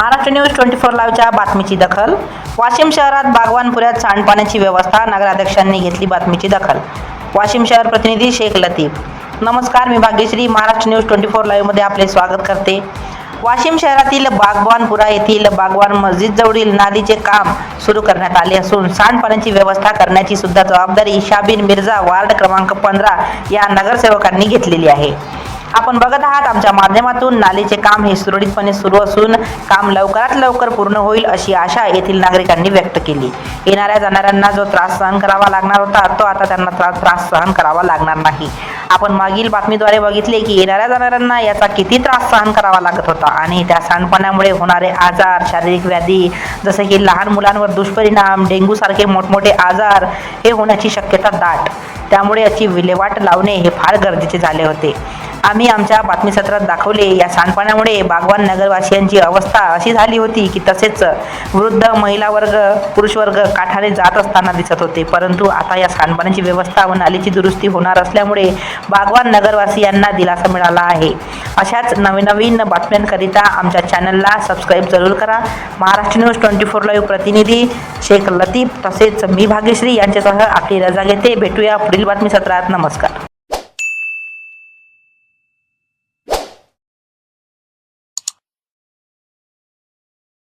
Maharashtra news twenty four लाईव्हच्या बातमीची दखल. वाशिम शहरात बागवानपुऱ्यात सांडपाण्याची व्यवस्था नगराध्यक्षांनी घेतली बातमीची दखल. वाशिम शहर प्रतिनिधी शेख लतीफ. नमस्कार मी Bhagyashree. Maharashtra news twenty four लाईव्हमध्ये आपले स्वागत करते. वाशिम शहरातील बागवानपुरा येथील बागवान मस्जिद जवळील नालीचे काम सुरू करण्यात आले असून सांडपाण्याची व्यवस्था करण्याची सुद्धा जबाबदारी शाबीन मिर्झा वार्ड क्रमांक पंधरा या नगरसेवकांनी घेतलेली आहे. आपण बघत आहात आमच्या माध्यमातून नालीचे काम हे सुरळीतपणे सुरू असून काम लवकरात लवकर पूर्ण होईल अशी आशा येथील नागरिकांनी व्यक्त केली. येणाऱ्या जाणाऱ्यांना जो त्रास सहन करावा लागणार होता तो आता त्यांना त्रास त्रास सहन करावा लागणार नाही. आपण मागील बातमीद्वारे बघितले की येणाऱ्या जाणाऱ्यांना याचा किती त्रास सहन करावा लागत होता आणि त्या सांडपाण्यामुळे होणारे आजार शारीरिक व्याधी जसे की लहान मुलांवर दुष्परिणाम डेंग्यूसारखे मोठमोठे आजार हे होण्याची शक्यता दाट. त्यामुळे याची विल्हेवाट लावणे हे फार गरजेचे झाले होते. आम्ही आमच्या बातमीसत्रात दाखवले. या सांडपाण्यामुळे बागवान नगरवासियांची अवस्था अशी झाली होती की तसेच वृद्ध महिला वर्ग पुरुष वर्ग काठाने जात असताना दिसत होते. परंतु आता या सांडपाण्याची व्यवस्था व नालीची दुरुस्ती होणार असल्यामुळे बागवान नगरवासियांना दिलासा मिळाला आहे. अशाच नवीन बातम्यांकरिता आमच्या चॅनलला सबस्क्राईब जरूर करा. Maharashtra news twenty four live प्रतिनिधी शेख लतीफ तसेच मी भाग्यश्री यांच्यासह आपली रजा घेते. भेटूया पुढील बातमी सत्रात नमस्कार.